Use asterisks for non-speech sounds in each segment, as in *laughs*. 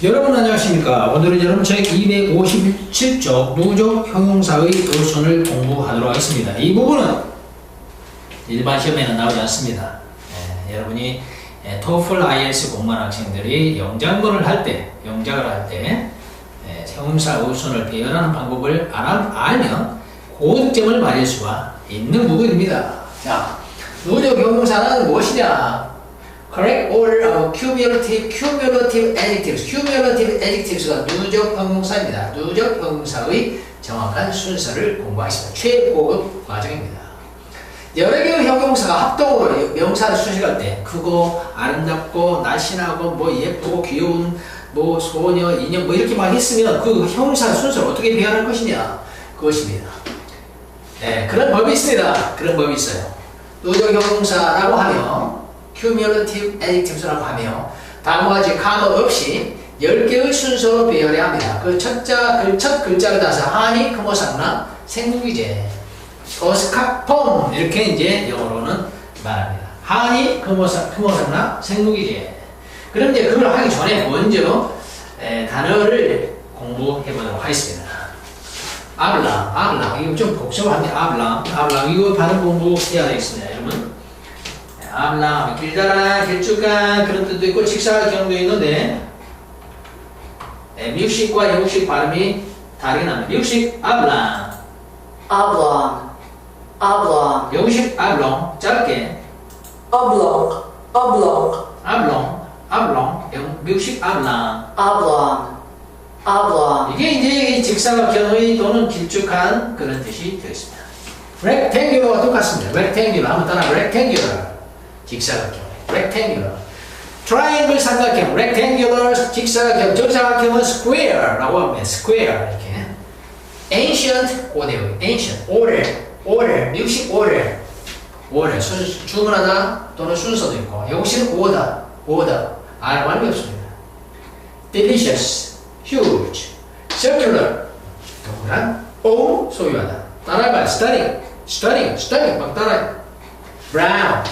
여러분 안녕하십니까? 오늘은 여러분 책 257쪽 누적 형용사의 도선을 공부하도록 하겠습니다. 이 부분은 일반 시험에는 나오지 않습니다. 예, 여러분이 예, 토플 IELTS 공부한 학생들이 영장문을 할때 영작을 할때 예, 형용사 우선을 배열하는 방법을 알아, 알면 고득점을 맞을 수가 있는 부분입니다. 자 누적 형용사는 무엇이냐 correct order of cumulative, cumulative adjectives. cumulative adjectives가 누적 형용사입니다. 누적 형용사의 정확한 순서를 공부하겠습니다. 최고급 과정입니다. 여러 개의 형용사가 합동으로 명사를 수식할 때 크고 아름답고 날씬하고 뭐 예쁘고 귀여운 뭐 소녀, 인형 뭐 이렇게 막 했으면 그 형용사 순서를 어떻게 배열할 것이냐 그것입니다. 네, 그런 법이 있습니다. 그런 법이 있어요. 누적 형용사라고 하면 cumulative adjectives라고 하며 다음과 같이 카마 없이 10개의 순서로 배열해야 합니다. 그 첫자, 그 첫 글자를 따서 하니, 크모상나, 생기제, 오스카폼 이렇게 이제 영어로는 말합니다. 하니, 크모상, 크모상나, 생기제. 그럼 이제 그걸 하기 전에 먼저 에, 단어를 공부해 보도록 하겠습니다. 아블랑, 아블랑. 이거 좀 복잡합니다. 아블랑, 아블랑. 이거 발음 공부해야 되겠습니다, 여러분. 암랑 길다란 길쭉한 그런 뜻도 있고 직사할 경우도 있는데 네, 미국식과 영국식 발음이 다르게 납니다. 미국식 아블랑 oblong, oblong, 영국식 아블롱 짧게. oblong, 아블롱 아블롱 영- 미국식 아블랑 oblong, oblong, 이게 이제 직사각형의 또는 길쭉한 그런 뜻이 되겠습니다. rectangular과 똑같습니다. rectangular 한번 따라. rectangular 직사각형 rectangular triangle 삼각형 rectangular 직사각형 정사각형은 square라고 합니다. square 이렇게 ancient order ancient order order 미국식 order 순, 주문하다 또는 순서도 있고 영국식은 order order 알 관계 없습니다. delicious huge circular 동그란 o 소유하다 따라가 stunning stunning stunning 막 따라해 brown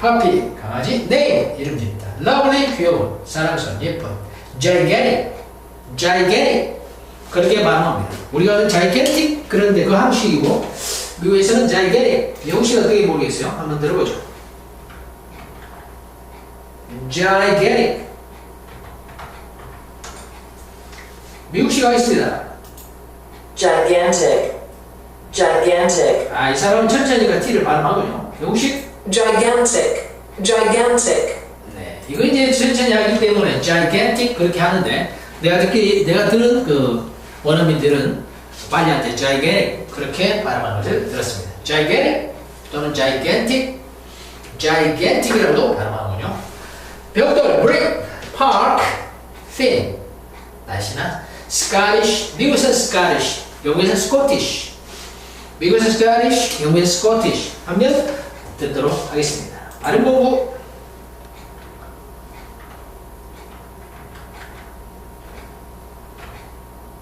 puppy 강아지 name 이름 짓다. lovely 귀여운 사랑스러운 예쁜. gigantic gigantic 그렇게 발음합니다. 우리가 gigantic 그런데 그 한식이고 미국에서는 gigantic 영국식 어떻게 모르겠어요? 한번 들어보죠. gigantic 미국식 하겠습니다. Gigantic, gigantic, 아, 이 사람은 천천히가 T를 발음하군요. 영식? Gigantic, gigantic, 네. 이거 이제 천천히 하기 때문에 gigantic 그렇게 하는데, 내가 듣기, 내가 들은 그 원어민들은 빨리 할때 gigantic 그렇게 발음하는 것을 들었습니다. gigantic 또는 gigantic, gigantic이라고도 발음하군요. 벽돌, brick, park, thin, 날씨나 Scottish, 미국에서는 Scottish, 영국에서는 Scottish, 미국에서 Scottish, 영국에서 Scottish 하면 듣도록 하겠습니다. 발음 공부.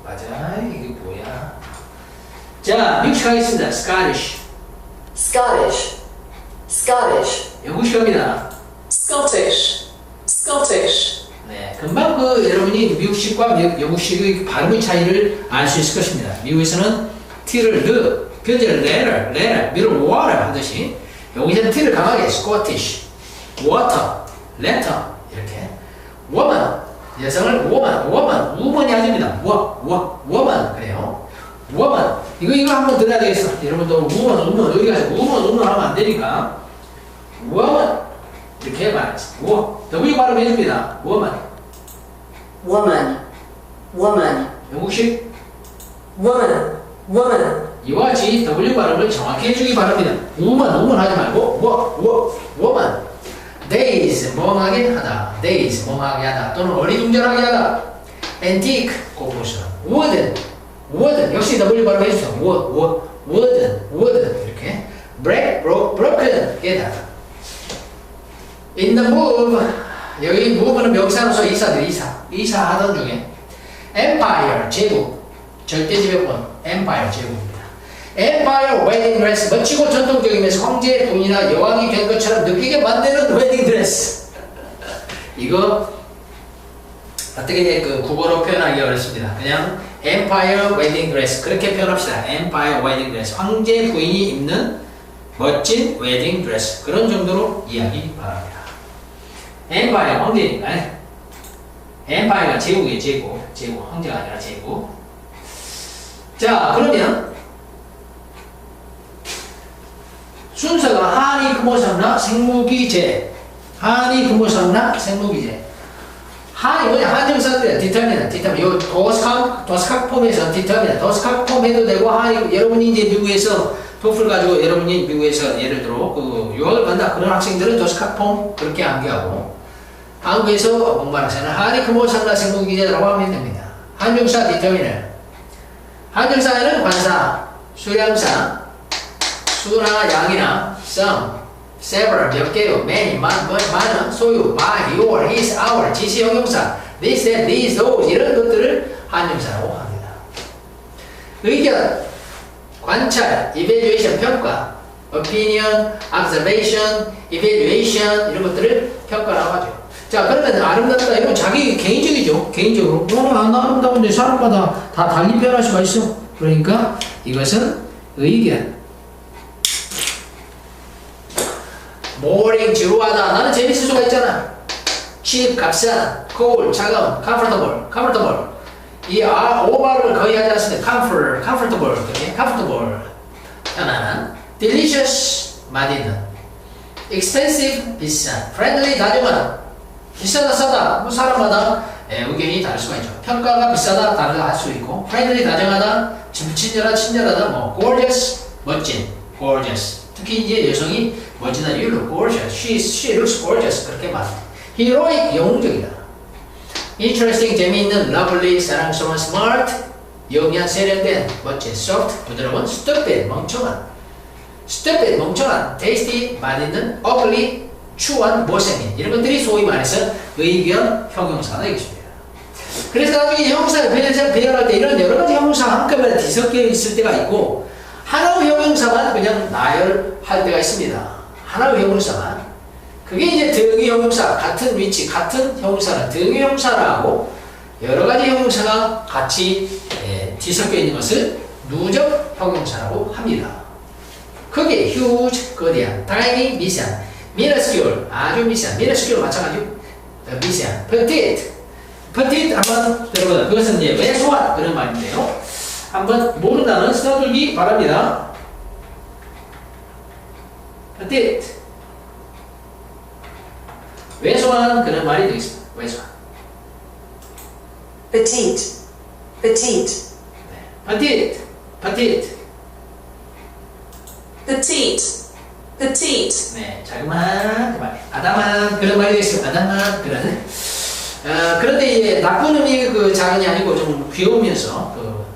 맞아, 이게 뭐야? 자, 미국식 하겠습니다. Scottish, Scottish, Scottish, 영국식 합니다. Scottish, Scottish, 네, 금방 그 여러분이 미국식과 미- 영국식의 발음의 차이를 알 수 있을 것입니다. 미국에서는 T를 르, 표제를 letter, letter, 미를 water 하듯이 영국에서는 T를 강하게 Scottish, water, letter 이렇게 woman, 여성을 woman, woman, woman이 아닙니다. wo, wo, woman 그래요. woman 이거 이거 한번 들어야 되겠어. 여러분도 woman, woman 여기 가서 woman, woman 하면 안 되니까 woman 이렇게 말했어. 워, W 발음 해줍니다. woman. woman, woman, 영국식 woman, woman, 이와 같이 W 발음을 정확히 해주기 바랍니다. woman, woman 하지 말고 워, 워, woman. days, 멍하게 하다. days, 멍하게 하다. 또는 어리둥절하게 하다. antique, 고풍스러운. wooden, wooden. 역시 W 발음 해주세요. wo, wo, wooden, wooden. 이렇게. break, broke, broken. 깨닫다. in the move. 여기 move는 명사로서 이사들, 이사. 이사하던 중에. empire, 제국. 절대 지배권, empire 제국입니다. Empire wedding dress, 멋지고 전통적이면서 황제의 분이나 여왕이 된 것처럼 느끼게 만드는 웨딩 드레스. *laughs* 이거 어떻게 그 국어로 표현하기 어렵습니다. 그냥 Empire Wedding Dress 그렇게 표현합시다. Empire Wedding Dress 황제 부인이 입는 멋진 웨딩 드레스 그런 정도로 이야기 바랍니다. Empire 황제니까 Empire가 제국이에요 제국 제국 황제가 아니라 제국 자 그러면 순서가 한이 금오삼라 생무기제. 한이 금오삼라 생무기제. 한이 뭐냐? 한정사들이야 디터미나 디터미 요 도스카 도스카 폼에서 디터미나 도스카 폼 해도 되고 한이 여러분이 이제 미국에서 토플 가지고 여러분이 미국에서 예를 들어 그 유학을 간다. 그런 학생들은 도스카 폼 그렇게 암기하고 한국에서 공부하는 한이 금오삼라 생무기제라고 하면 됩니다. 한정사 디터미나 한정사에는 관사 수량사 수나 양이나 some, several 몇 개요, many, 많, 뭐, 많은, 소유, my, your, his, our, 지시 형용사, this, that, these, those 이런 것들을 한정사라고 합니다. 의견, 관찰, evaluation 평가, opinion, observation, evaluation 이런 것들을 평가라고 하죠. 자 그러면 아름답다 이건 자기 개인적이죠. 개인적으로. 어, 안 아름다운데 사람마다 다 달리 표현할 수가 있어. 그러니까 이것은 의견. Boring 지루하다 나는 재밌을 수가 있잖아 cheap 값싼 cool 차가운 comfortable comfortable 이 아, 오발을 거의 하지 않습니다 comfort comfortable comfortable 편안한 delicious 맛있는 expensive 비싼 friendly 다정한 비싸다 싸다 뭐 사람마다 예, 의견이 다를 수가 있죠 평가가 비싸다 다르다 할 수 있고 friendly 다정하다 친- 친절하다 친절하다 뭐 gorgeous 멋진 gorgeous 특히 이제 여성이 멋지다. You look gorgeous. She, she looks gorgeous. 그렇게 말합니다 heroic 영웅적이다. Interesting 재미있는 lovely 사랑스러운 smart 영리한 세련된 멋진 soft 부드러운 stupid 멍청한. Stupid 멍청한 tasty 맛있는 ugly 추한 못생긴. 이런 것들이 소위 말해서 의견 형용사가 되겠습니다. 그래서 나중에 형용사를 배열, 배열할 때 이런 여러 가지 형용사 한꺼번에 뒤섞여 있을 때가 있고 하나의 형용사만 그냥 나열할 때가 있습니다. 하나의 형용사만. 그게 이제 등위 형용사, 같은 위치, 같은 형용사는 등위 형용사라고 여러 가지 형용사가 같이 예, 뒤섞여 있는 것을 누적 형용사라고 합니다. 크게, huge, 거대한, tiny, 미세한, minuscule, 아주 미세한, minuscule 마찬가지고 어, 미세한, petite, petite 한번 들어보자. 그것은 이제 왜소한 그런 말인데요. 한번 모른다는 써두기 바랍니다. Petite 왜소한 그런 말이 되겠습니다. 왜소한? Petite, petite, petite, petite. Petite, petite, 네, 자그마한 그 말, 아담한 그런 말이 되겠습니다. 아담한 그런. 어, 그런데 이제 나쁜 의미 그 작은이 아니고 좀 귀여우면서 그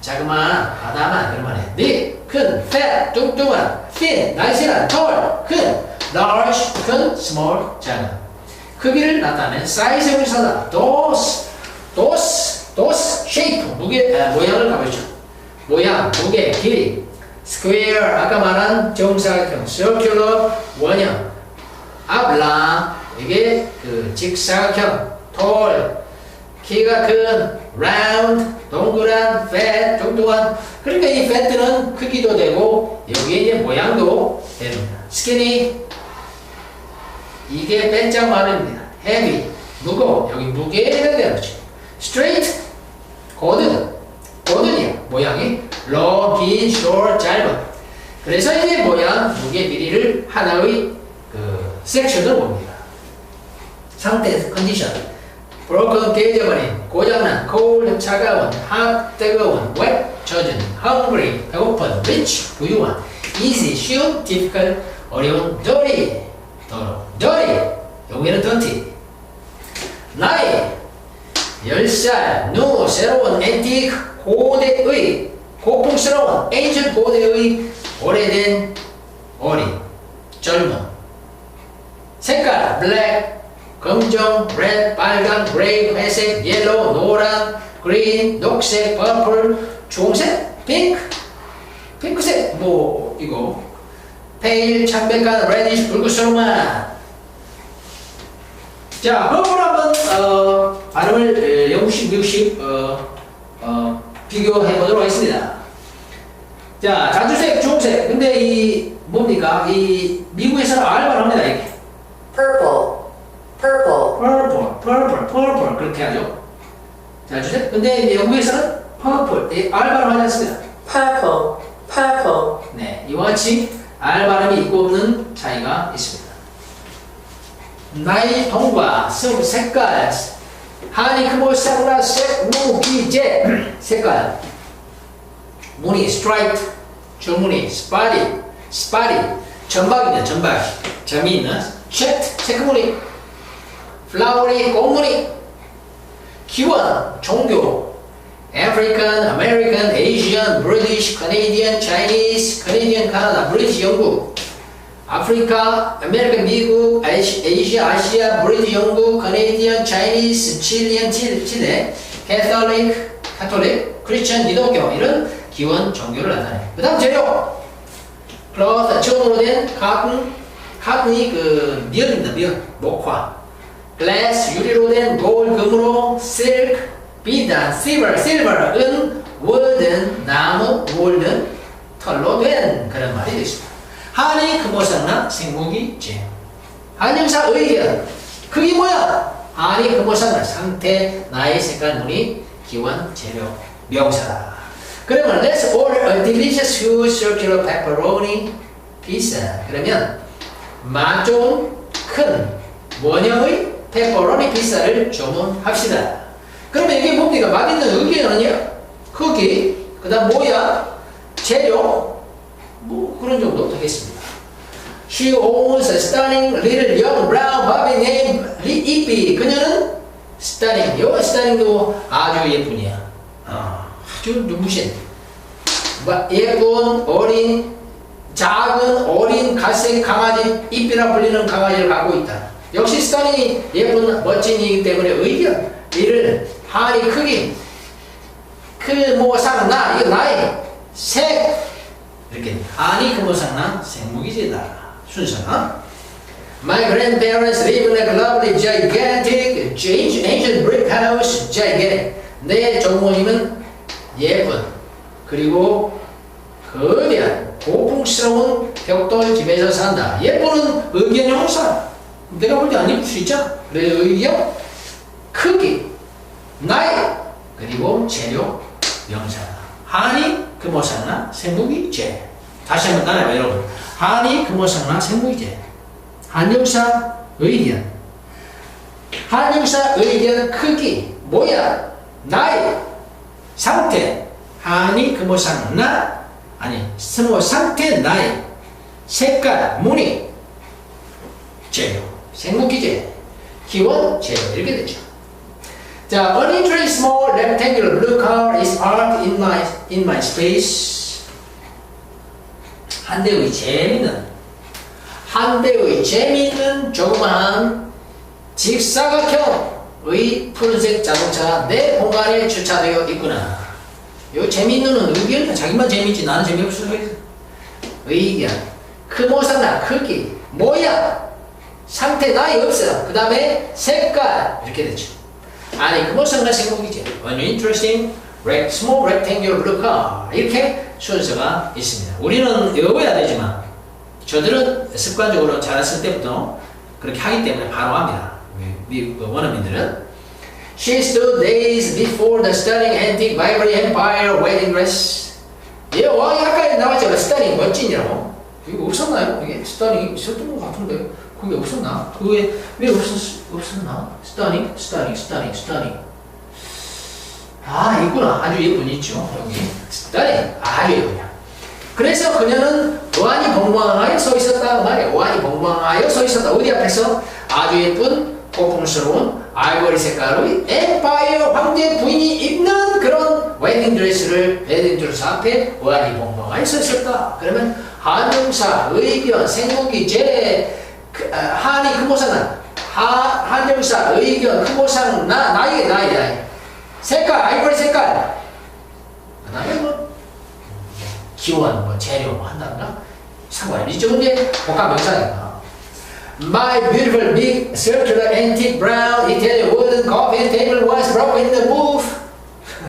자그마한 아담한 그런 말이에요. 네, 큰, fat, 뚱뚱한, thin, 날씬한, tall, 큰, large, 큰, small, 작은. 크기를 나타내는 사이즈 형용사다. those, those, those, shape, 무게, 아, 모양을 가보죠. 모양, 무게, 길이. square, 아까 말한 정사각형, circular, 원형. oblong, 이게 그 직사각형, tall, 키가 큰, round, 동그란, fat, 뚱뚱한. 그러니까 이 fat는 크기도 되고 여기에 이제 모양도 됩니다. skinny, 이게 빼짝 말입니다. heavy, 무거워. 여기 무게가 되었죠. straight, 고든, 고든이야. 모양이 long, 긴, short, 짧은. 그래서 이제 모양, 무게, 길이를 하나의 그 섹션을 봅니다. 상태, 컨디션. Broken, 깨져버린, 고장난, cold, 차가운, hot, 뜨거운, wet, 젖은, hungry, 배고픈, rich, 부유한, easy, 쉬운, difficult, 어려운, dirty, 더러운, dirty, 여기는 dirty, 나이, 열살, 누, 새로운, antique, 고대의, 고풍스러운, ancient, 고대의, 오래된, 어린, 젊은, 색깔, black, 검정, red, 빨강, gray, 회색, yellow, 노란, green, 녹색, purple, 주홍색, pink, 핑크색, 뭐, 이거, pale, 창백한, reddish, 붉은스러운 맛. 자, 그걸 한번, 어, 발음을 에, 영국식, 미국식 어, 어, 비교해 보도록 하겠습니다. 자, 자주색, 주홍색. 근데 이 뭡니까? 이 미국에서는 R 발음합니다. 이게 purple, purple, purple, purple, purple 그렇게 하죠. 자주색. 근데 영국에서는 purple, 이 R 발음하지 않습니다. purple, purple, 네, 이와 같이 R 발음이 있고 없는 차이가 있습니다. 나이, 동과, 색, 색깔, 하니, 크모, 쌍라, 색, 무, 기, 제, 색깔, 무늬, striped, 줄무늬, spotted, spotted, 점박입니다, 점박. 점이 있는, checked, 체크무늬, flowery, 꽃무늬, 기원, 종교, African, American, Asian, British, Canadian, Chinese, Canadian, Canada, British, 영국, 아프리카, 아메리카, 미국, 아시, 아시아, 아시아, 브리티시, 영국, Canadian, Chinese, Chilean, 칠- 칠레, Catholic, 카톨릭, 크리스천, 기독교 이런 기원 종교를 나타내요. 그 다음 재료, cloth, 천으로 된 cotton, cotton이 그 면입니다, 면, 목화, glass, 유리로 된 gold, 금으로, silk, 비단, silver, silver, 은, wool은, 나무, wool은, 털로 된 그런 말이 되겠습니다. 한이 금오상나 생목이 제. 한영사 의견. 그게 뭐야? 한이 금오상나 상태, 나이, 색깔, 무늬, 기원, 재료, 명사다. 그러면 let's order a delicious huge circular pepperoni pizza. 그러면 맛 좋은 큰 원형의 페퍼로니 피자를 주문합시다. 그러면 이게 뭡니까? 맛있는 의견은요? 크기, 그 다음 모양, 재료, 뭐 그런 정도 되겠습니다. She owns a stunning little young brown puppy named 이삐. 그녀는 stunning. 요 stunning도 아주 예쁜이야. 아, 아주 눈부신. 뭐, 예쁜 어린 작은 어린 갈색 강아지 이삐라 불리는 강아지를 갖고 있다. 역시 스타닝이 예쁜 멋진이기 때문에 의견 이를 하니 크기 크모상나 이거 나이 색. 이렇게 하니 크모상나 생무기지다. 순서나 My grandparents live in a lovely gigantic ancient brick house. Gigantic. 내 조모님은 예쁜 그리고 거대한 고풍스러운 벽돌 집에서 산다. 예쁘는 의견 형사. 내가 볼 때안 예쁠 수 있잖아. 그래 의견, 크기, 나이, 그리고 재료, 명사. 한이 금오상나 생무기 제. 다시 한번 따라해봐 여러분. 한이 금오상나 생무기 제. 한영사 의견. 한영사 의견 크기, 모양, 나이, 상태. 한이 금오상나 아니 스모 상태 나이 색깔 무늬 재료 생목기재 기원 재료 이렇게 되죠. 자 an interesting small rectangular blue car is parked in my in my space. 한 대의 재미있는 한 대의 재미있는 조그마한 직사각형의 푸른색 자동차가 내 공간에 주차되어 있구나. 요 재미있는 의견은 자기만 재미있지. 나는 재미없을. 의견. 크모상나 크기, 모양, 상태 나이 없어. 그 다음에 색깔 이렇게 되죠. 아니 크모상나 생목이지. An interesting small rectangular blue car 이렇게 순서가 있습니다. 우리는 외워야 되지만 저들은 습관적으로 자랐을 때부터 그렇게 하기 때문에 바로 합니다. 미국 원어민들은 She stood days before the stunning antique Vibrant Empire wedding dress. 얘 왕이 아까 나왔잖아. 스타닝 멋진이라고. 이거 없었나요? 이게 스타닝이 있었던 것 같은데 그게 없었나? 그게 왜 없었, 없었나? 스타닝, 스타닝, 스타닝, 스타닝. 아 있구나. 아주 예쁜 있죠. 여기 스타닝 아주 예쁘냐. 그래서 그녀는 어안이 벙벙하여 서 있었다 말이야. 어안이 벙벙하여 서 있었다. 어디 앞에서 아주 예쁜 고풍스러운 아이보리 색깔의 엠파이어 황제 부인이 입는 그런 웨딩 드레스를 웨딩 드레스 앞에 어안이 벙벙하여 서 있었다. 그러면 한용사, 의견, 생목이 제 한이 금호상은 한용사, 의견, 금호상 나 나이 나이 나이 색깔 아이보리 색깔 그다음에 뭐 기원, 뭐 재료 뭐 한다든가 상관이 있죠. 근데 복합 명사니까. My beautiful big circular antique brown Italian wooden coffee table was broke in the